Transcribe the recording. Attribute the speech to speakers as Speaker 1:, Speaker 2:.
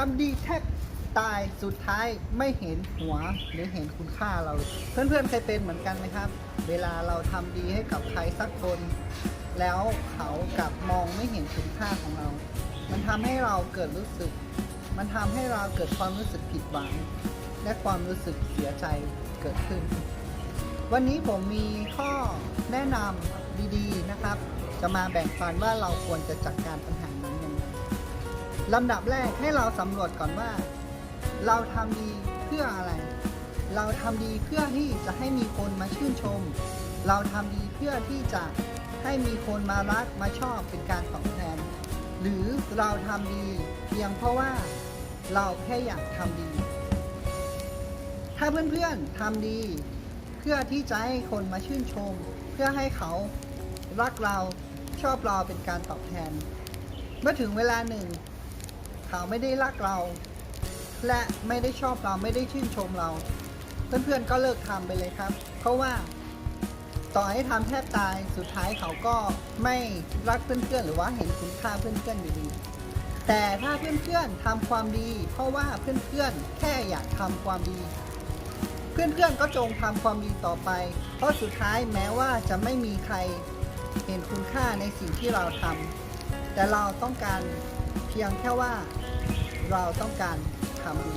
Speaker 1: ทำดีแทบตายสุดท้ายไม่เห็นหัวหรือเห็นคุณค่าเรา เพื่อนๆเคยเป็นเหมือนกันไหมครับ เวลาเราทำดีให้กับใครสักคน แล้วเขากลับมองไม่เห็นคุณค่าของเรา มันทำให้เราเกิดรู้สึก มันทำให้เราเกิดความรู้สึกผิดหวัง และความรู้สึกเสียใจเกิดขึ้น วันนี้ผมมีข้อแนะนำดีๆนะครับ จะมาแบ่งปันว่าเราควรจะจัดการปัญหานั้นยัง ลำดับแรกให้เราสำรวจก่อนว่า เราทำดีเพื่ออะไร เราทำดีเพื่อที่จะให้มีคนมาชื่นชม เราทำดีเพื่อที่จะให้มีคนมารักมาชอบเป็นการตอบแทน หรือเราทำดีเพียงเพราะว่าเราแค่อยากทำดี ถ้าเพื่อนๆทำดี เพื่อที่จะให้คนมาชื่นชม เพื่อให้เขารักเราชอบเราเป็นการตอบแทน เมื่อถึงเวลาหนึ่ง เขาไม่ได้รักเรา และไม่ได้ชอบเราไม่ได้ชื่นชมเรา เพื่อนๆก็เลิกทำไปเลยครับ เพราะว่าต่อให้ทำแทบตายสุดท้ายเขาก็ไม่รักเพื่อนๆหรือว่าเห็นคุณค่าเพื่อนๆอยู่ดี แต่ถ้าเพื่อนๆทำความดี เพราะว่าเพื่อนๆแค่อยากทำความดี เพื่อนๆก็จงทำความดีต่อไป เพราะสุดท้ายแม้ว่าจะไม่มีใครเห็นคุณค่าในสิ่งที่เราทำแต่เราต้องการ เพียงแค่ว่าเราต้องการทำดี